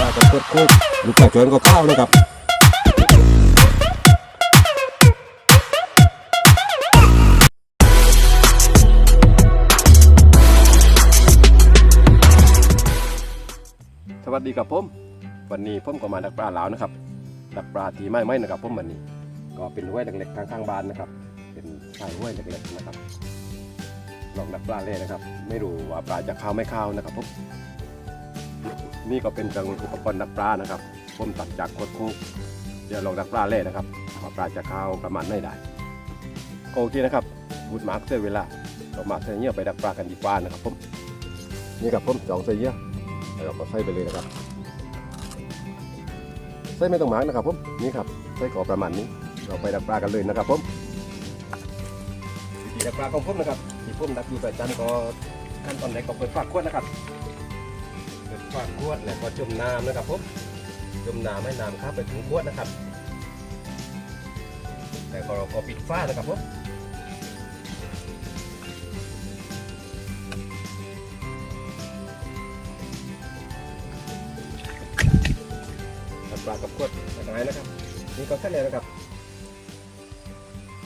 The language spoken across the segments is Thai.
ปลากับเพื่อนโคกลูกปลาชวนก็เข้าวนะครับสวัสดีครับผมวันนี้ผมก็มาดักปลาหลาวนะครับดักปลาทีไม่ไม่นะครับผมวันนี้ ก็เป็นห้วยเล็กๆข้างๆบ้านนะครับ เป็นชายห้วยเล็กๆนะครับลองดักปลาเล่นะครับ ไม่รู้ว่าปลาจะเข้าวไม่เข้าวนะครับผม นี่ก็เป็นเครื่องอุปกรณ์ดักปลานะครับผมตัดจากโคตรคุกเดี๋ยวลองดักปลาเล่นะครับว่าปลาจะเข้าวประมาณไหนได้โอเคนะครับบุดมาร์กเสียเวลาเรามาเสียเงี้ยไปดักปลากันดีกว่านะครับผมนี่ครับผมสองเสียเงี้ยเราก็ใส่ไปเลยนะครับใส่ไม่ต้องหมากนะครับผมนี่ครับใส่ขอประมาณนี้ เราไปดักปลากันเลยนะครับผมดักปลาของผมนะครับที่ผมดักอยู่ประจำก็ขั้นตอนแรกก็เปิดฝากขวดนะครับ เปิดฝากขวดแล้วก็จุ่มน้ำนะครับผมจุ่มน้ำให้น้ำเข้าไปถึงขวดนะครับแล้วก็เราก็ปิดฝ้านะครับผมดักปลากับขวดแบบไหนนะครับนี่ก็เสร็จแล้นะครับ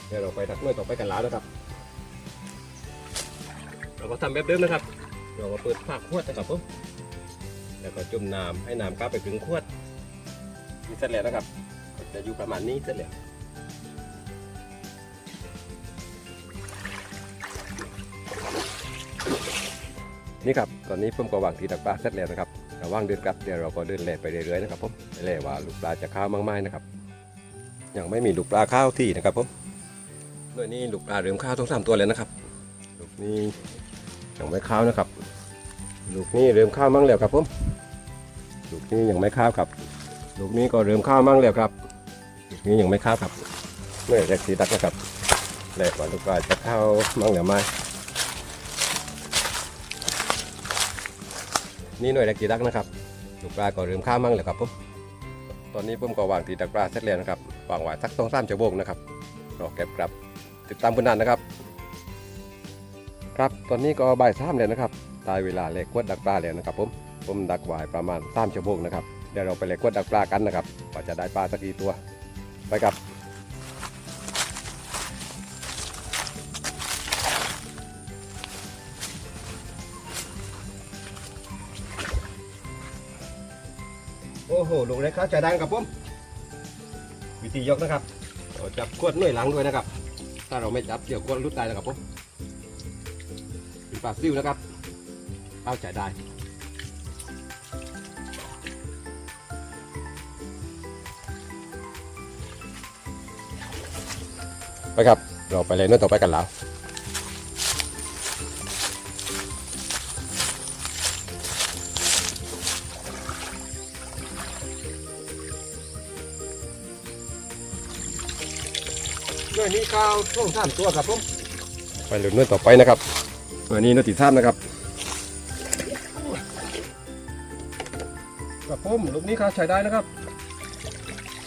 เดี๋ยวเราไปดักน้อยต่อไปกันแล้วนะครับ เราก็ทำแบบเดิมนะครับ เราก็เปิดฝากขวดนะครับผม แล้วก็จุ่มน้ำให้น้ำกลับไปถึงขวดนี่เสร็จแล้วนะครับ จะอยู่ประมาณนี้เสร็จแล้วนี่ครับตอนนี้ผมก็วางทีดักปลาเสร็จแล้วนะครับระว่างเดินกลับเดี๋ยวเราก็เดินแล่ไปเรื่อยๆนะครับผมไปแล่ว่าลูกปลาจะข้าวมากไหมนะครับยังไม่มีลูกปลาข้าวที่นะครับผมโดยนี่ลูกปลาเริ่มข้าวต้องสามตัวแล้วนะครับลูกนี้ยังไม่ข้าวนะครับ ลูกนี้เริ่มข้าวมั่งแล้วครับผมลูกนี้ยังไม่ข้าวครับ ลูกนี้ก็เริ่มข้าวมั่งแล้วครับลูกนี้ยังไม่ข้าวครับเมื่อแรกสีดักนะครับแรกว่าลูกปลาจะข้าวมั่งหรือไม่นี่หน่วยแรกสีดักนะครับลูกปลาก็เริ่มข้าวมั่งแล้วครับผมตอนนี้ผมก็วางตีดักปลาเสร็จแล้วนะครับวางไว้สักสองสามชั่วโมงนะครับรอเก็บกลับติดตามผลงานนะครับ ครับตอนนี้ก็บ่ายสามแล้วนะครับ ตายเวลาเล็กวดดักปลาแล้วนะครับผมผมดักไว้ประมาณสามชั่วโมงนะครับเดี๋ยวเราไปเล็กวดดักปลากันนะครับว่าจะได้ปลาสักกี่ตัวไปครับโอ้โหลูกเล็กครับจะดังครับผมวิธียกนะครับจับขวดหน่วยหลังด้วยนะครับ ถ้าเราไม่จับเดี๋ยวขวดรุดได้นะครับผมเป็นปลาซิ่วนะครับ เข้าใจได้ไปครับ เราไปเลยนู่นต่อไปกันแล้วเมื่อนี้ข้าวช่วงสามตัวครับผมไปลุ้นเมื่อต่อไปนะครับเมื่อนี้นติท่ามนะครับ ครับผมลูกนี้ข้าวใช้ได้นะครับ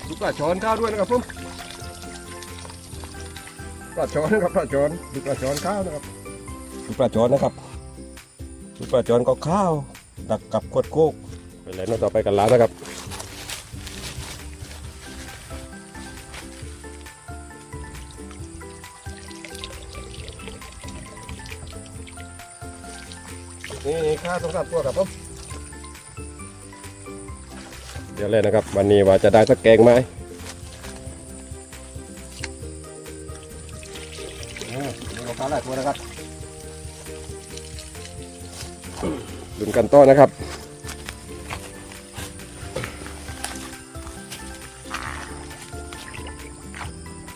ลูกปลาช้อนข้าวด้วยนะครับผมปลาช้อนนะครับปลาช้อนลูกปลาช้อนข้าวนะครับลูกปลาช้อนนะครับลูกปลาช้อนก็ข้าว ดักกับขวดโคกไปเลยนต่อไปกันแล้วนะครับนี่ค่าสองสามตัวครับผม เดี๋ยวเลยนะครับ วันนี้ว่าจะได้สักแกงไหมนี่นี่ก็ปลาหลายตัวนะครับดุนกันต้อนะครับ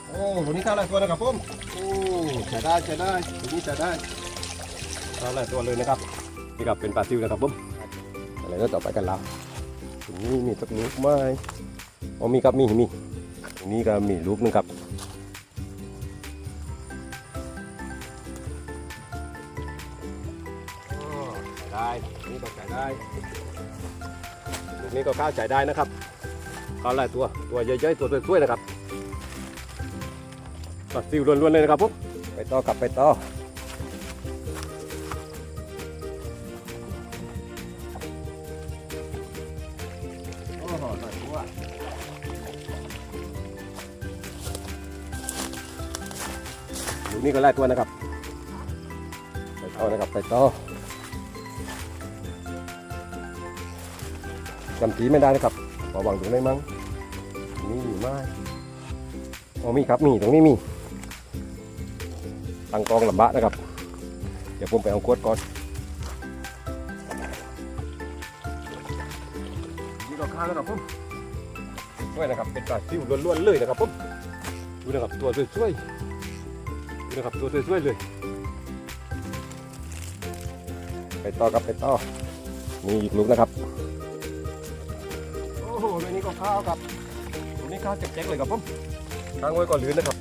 โอ้ตัวนี้ข้าวหลายตัวนะครับผมโอ้ใช้ได้ใช้ได้ตัวนี้ใช้ได้ข้าวหลายตัวเลยนะครับนี่ครับเป็นปลาซิวนะครับผมอะไรก็ต่อไปกันแล้วตรง นี้มีสักลูกไหมอ๋อมีครับมีมีตรงนี้ก็มีลูกหนึงครับอ๋อใช้ได้นี่ก็ใช้ได้ลูกนี้ก็ข้าวใช้ได้นะครับข้าวหลายตัวตัวใหญ่ๆตัวสวยๆนะครับปลาซิวล้วนๆเลยนะครับผมไปต่อกลับไปต่อ นี่ก็ไล่ตัวนะครับ ไปต่อนะครับไปต่อจำสีไม่ได้นะครับระวังตรงไหนมั้งนี่ไม้อ๋อมีครับมีตรงนี้มีตั้งกองลำบะนะครับ เดี๋ยวผมไปเอากวดก่อนนี่ก็ข้างนะครับผมด้วยนะครับเป็นปลาซิวล้วนๆเลยนะครับผมดูนะครับตัวสวยๆดู นะครับตัวสวยๆเลย ไปต่อครับไปต่อมีอีกลูกนะครับ โอ้โหตัวนี้ก็ข้าวครับตัวนี้ข้าวเจ๊กๆเลยครับผมข้างไว้ก่อนลื่นนะครับ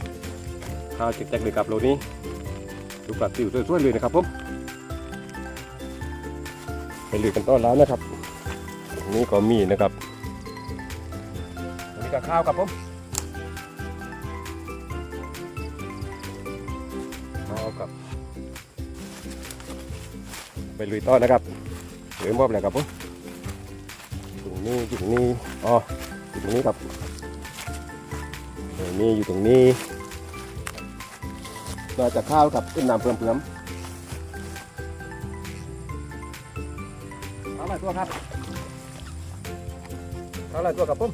ข้าวเจ๊กๆเลยครับโลนี้ดูปลาซิวสวยๆเลยนะครับผมไปลือกันต้อนแล้วนะครับตรงนี้ก็มีนะครับตรงนี้ก็ข้าวครับผม กับ ไปลุยต้อนนะครับเหลือมอบอะไรครับผมตรงนี้อยู่ตรงนี้อ๋ออยู่ตรงนี้ครับตรงนี้อยู่ตรงนี้น่าจะข้าวกับต้นน้ำเพิ่มๆเอาอะไรตัวครับอะไรตัวกับผม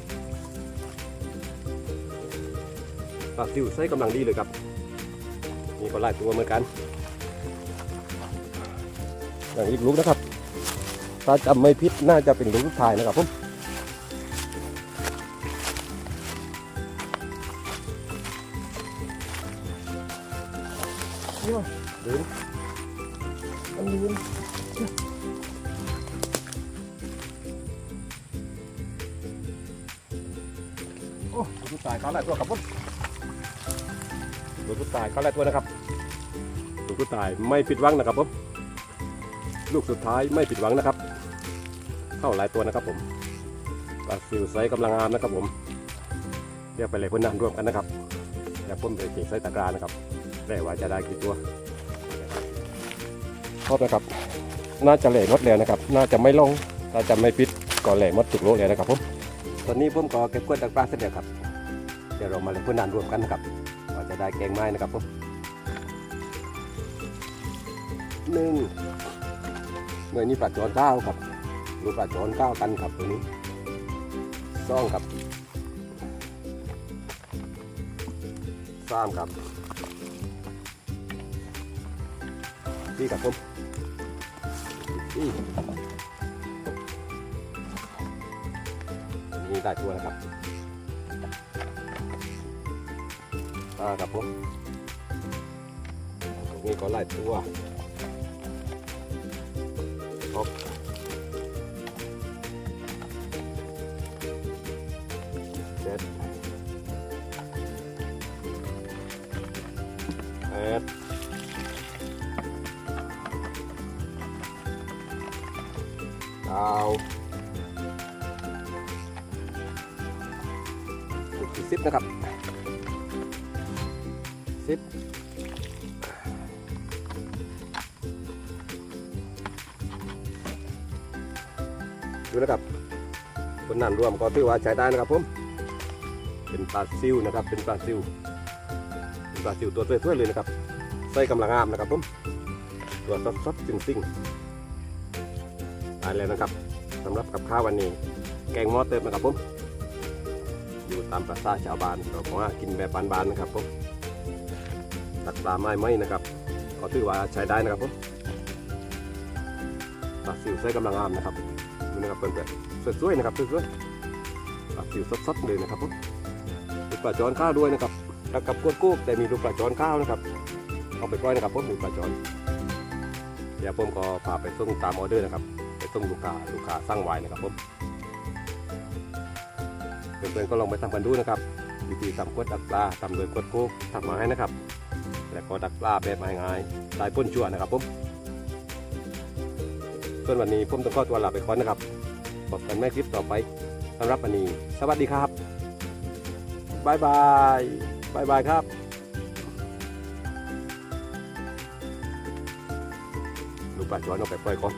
ปลาซิวใส่กำลังดีเลยครับ นี่ก็ไล่ตัวเหมือนกันอย่างอีกลูกนะครับ ถ้าจำไม่ผิดน่าจะเป็นลูกสุดท้ายนะครับผมนี่ว่าเดินมันเดินโอ้ลูกสุดท้ายเขาไล่ตัวครับผม ลูกสุดท้ายเขาไล่ตัวนะครับลูกสุดท้ายไม่ผิดหวังนะครับผมลูกสุดท้ายไม่ผิดหวังนะครับ เข้าหลายตัวนะครับผมปลาซิวไซส์กำลังงามนะครับผมเรียกไปเลยเพื่อนนั่งร่วมกันนะครับอย่าพ่นไปเก่งไซส์ตะกร้านะครับได้ว่าจะได้กี่ตัวครบนะครับ น่าจะเหล่หมดแล้วนะครับ น่าจะไม่ลงน่าจะไม่ปิดก่อนเหล่หมดตุกโลเลยนะครับผมตอนนี้ผมก็เก็บกล้วยตะกร้าเสร็จแล้วครับ เดี๋ยวเรามาเลยเพื่อนนั่งร่วมกันนะครับว่าจะได้แกงไม้นะครับผมหนึ่งหน่วยนี้ปลาจอนเก้าครับลูปลาจอนเก้าตันครับตัวนี้ซ่องครับสามครับสี่ครับผมสี่นี่ได้ตัวนะครับ ห้าครับผมตรงนี้ก็ไล่ตัวครบเจ็ดแปดเก้าสิบนะครับ สิบดูนะครับคนนั่นรวมก็ถือว่าใช้ได้นะครับผมเป็นปลาซิวนะครับ เป็นปลาซิวเป็นปลาซิวตัวสวยๆเลยนะครับไส้กำลังงามนะครับผมตัวสดๆจริงๆตายแล้วนะครับสำหรับกับข้าววันนี้ แกงหม้อเติมนะครับผมอยู่ตามภาษาชาวบ้านเราบอกว่ากินแบบบานๆนะครับผม ตักปลาไม้ไหมนะครับก็ถือว่าใช้ได้นะครับผมปลาซิวไส้กำลังงามนะครับดูนะครับเพื่อนๆสวยๆนะครับสวยๆปลาซิวสดๆเลยนะครับผมลูกปลาจอนข้าวด้วยนะครับแล้วกับกวนกุ้งแต่มีลูกปลาจอนข้าวนะครับเอาไปปล่อยนะครับผมลูกปลาจอนเดี๋ยวผมก็พาไปส่งตามออเดอร์นะครับไปส่งลูกค้าลูกค้าสั่งไว้นะครับผมเพื่อนๆก็ลองไปทำกันดูนะครับวิธีทำกวดดักปลาทำโดยกวดกุ้งทำมาให้นะครับ แล้วก็ดักปลาแบบง่ายๆลายพ้นชั่วนะครับผมส่วนวันนี้ผมต้องขอตัวลาไปก่อนนะครับพบกันแม่คลิปต่อไปสำหรับวันนี้ สวัสดีครับบายบายบายบายครับลูกปลาจอนเอาไปปล่อยก่อน